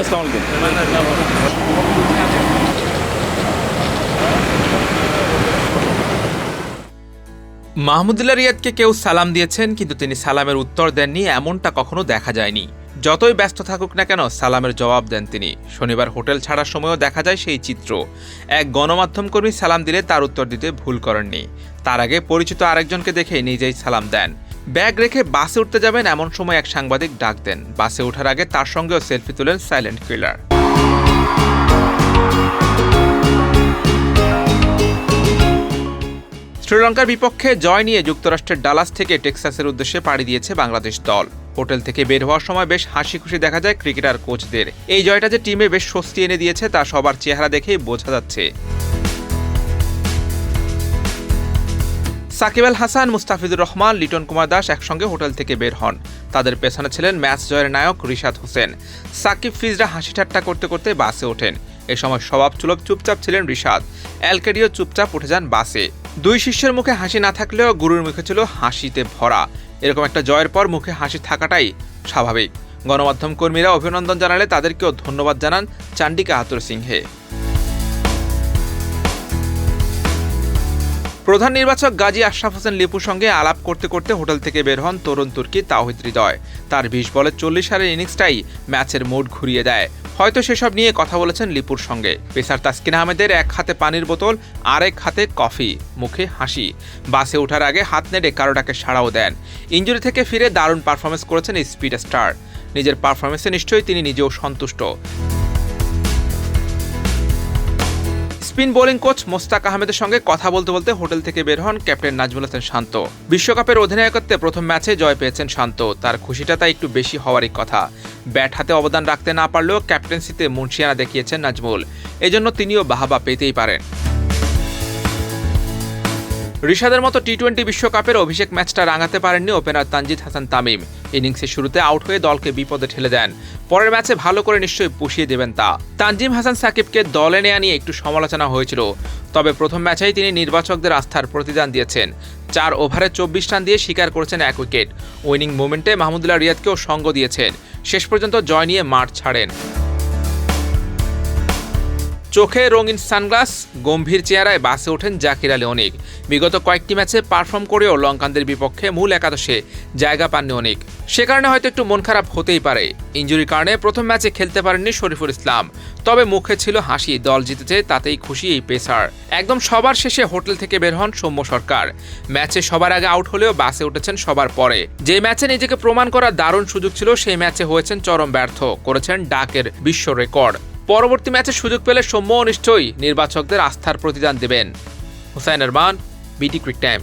আসসালামু মাহমুদুল্লাহ রিয়াদকে কেউ সালাম দিয়েছেন, কিন্তু তিনি সালামের উত্তর দেননি, এমনটা কখনো দেখা যায়নি। যতই ব্যস্ত থাকুক না কেন, সালামের জবাব দেন তিনি। শনিবার হোটেল ছাড়ার সময়ও দেখা যায় সেই চিত্র। এক গণমাধ্যম কর্মী সালাম দিলে তার উত্তর দিতে ভুল করেননি। তার আগে পরিচিত আরেকজনকে দেখে নিজেই সালাম দেন। ব্যাগ রেখে বাসে উঠতে যাবেন এমন সময় এক সাংবাদিক ডাক দেন। বাসে ওঠার আগে তার সঙ্গেও সেলফি তুলেন সাইলেন্ট কিলার। শ্রীলঙ্কার বিপক্ষে জয় নিয়ে যুক্তরাষ্ট্রের ডালাস থেকে টেক্সাসের উদ্দেশ্যে পাড়ি দিয়েছে বাংলাদেশ দল। হোটেল থেকে বের হওয়ার সময় বেশ হাসি খুশি দেখা যায় ক্রিকেটার কোচদের। এই জয়টা যে টিমে বেশ স্বস্তি এনে দিয়েছে তা সবার চেহারা দেখেই বোঝা যাচ্ছে। সাকিব আল হাসান, মুস্তাফিজুর রহমান, লিটন কুমার দাস একসঙ্গে হোটেল থেকে বের হন। তাদের পেছনে ছিলেন ম্যাচ জয়ের নায়ক রিশাদ হোসেন। সাকিব ফিজরা হাসি ঠাট্টা করতে করতে বাসে ওঠেন। এ সময় স্বভাব চুলক চুপচাপ ছিলেন রিশাদ। অ্যালকেডিও চুপচাপ উঠে যান বাসে। দুই শিষ্যের মুখে হাসি না থাকলেও গুরুর মুখে ছিল হাসিতে ভরা। এরকম একটা জয়ের পর মুখে হাসি থাকাটাই স্বাভাবিক। গণমাধ্যম কর্মীরা অভিনন্দন জানালে তাদেরকেও ধন্যবাদ জানান চান্ডিকা হাতুর সিংহে। প্রধান নির্বাচক গাজী আশরাফ হোসেন লিপুর সঙ্গে আলাপ করতে করতে হোটেল থেকে বের হন তরুণ তুর্কি তাওহিদ হৃদয়। তার বিশ বলে চল্লিশ হারের ইনিংসটাই ম্যাচের মোড ঘুরিয়ে দেয়। হয়তো সেসব নিয়ে কথা বলেছেন লিপুর সঙ্গে। পেসার তাসকিন আহমেদের এক হাতে পানির বোতল, আরেক হাতে কফি, মুখে হাসি। বাসে ওঠার আগে হাত নেড়ে কারোটাকে সাড়াও দেন। ইঞ্জুরি থেকে ফিরে দারুণ পারফরমেন্স করেছেন স্পিড স্টার। নিজের পারফরমেন্সে নিশ্চয়ই তিনি নিজেও সন্তুষ্ট। স্পিন বোলিং কোচ মোস্তাক আহমেদের সঙ্গে কথা বলতে বলতে হোটেল থেকে বের হন ক্যাপ্টেন নাজমুল হাসান শান্ত। বিশ্বকাপের অধিনায়কত্বে প্রথম ম্যাচে জয় পেয়েছেন শান্ত। তার খুশিটা তাই একটু বেশি হওয়ারই কথা। ব্যাট হাতে অবদান রাখতে না পারলেও ক্যাপ্টেন্সিতে মুন্সিয়ানা দেখিয়েছেন নাজমুল। এজন্য তিনিও বাহাবা পেতেই পারেন। ঋষাদের মতো টি টোয়েন্টি বিশ্বকাপের অভিষেক ম্যাচটা রাঙাতে পারেননি ওপেনার তানজিদ হাসান তামিম। ইনিংসের শুরুতে আউট হয়ে দলকে বিপদে ঠেলে দেন। পরের ম্যাচে ভালো করে নিশ্চয়ই পুষিয়ে দেবেন তা। তানজিম হাসান সাকিবকে দলে নেয়া নিয়ে একটু সমালোচনা হয়েছিল। তবে প্রথম ম্যাচেই তিনি নির্বাচকদের আস্থার প্রতিদান দিয়েছেন। চার ওভারে চব্বিশ রান দিয়ে স্বীকার করেছেন এক উইকেট। উইনিং মোমেন্টে মাহমুদুল্লাহ রিয়াদকেও সঙ্গ দিয়েছেন। শেষ পর্যন্ত জয় নিয়ে মাঠ ছাড়েন। চোখে রঙিন সানগ্লাস, গম্ভীর চেহারায় বাসে ওঠেন জাকির আলী অনেক। বিগত কয়েকটি ম্যাচে পারফর্ম করেও লঙ্কানদের বিপক্ষে মূল একাদশে জায়গা পাননি অনেক। সে কারণে হয়তো একটু মন খারাপ হতেই পারে। ইঞ্জুরির কারণে প্রথম ম্যাচে খেলতে পারেননি শরীফুল ইসলাম। তবে মুখে ছিল হাসি, দল জিতেছে তাতেই খুশি এই পেসার। একদম সবার শেষে হোটেল থেকে বের হন সৌম্য সরকার। ম্যাচে সবার আগে আউট হলেও বাসে উঠেছেন সবার পরে। যে ম্যাচে নিজেকে প্রমাণ করার দারুণ সুযোগ ছিল, সেই ম্যাচে হয়েছেন চরম ব্যর্থ, করেছেন ডাকের বিশ্ব রেকর্ড। পরবর্তী ম্যাচে সুযোগ পেলে সৌম্য নিশ্চয়ই নির্বাচকদের আস্থার প্রতিদান দেবেন। হুসাইন আরমান, বিটি ক্রিক টাইম।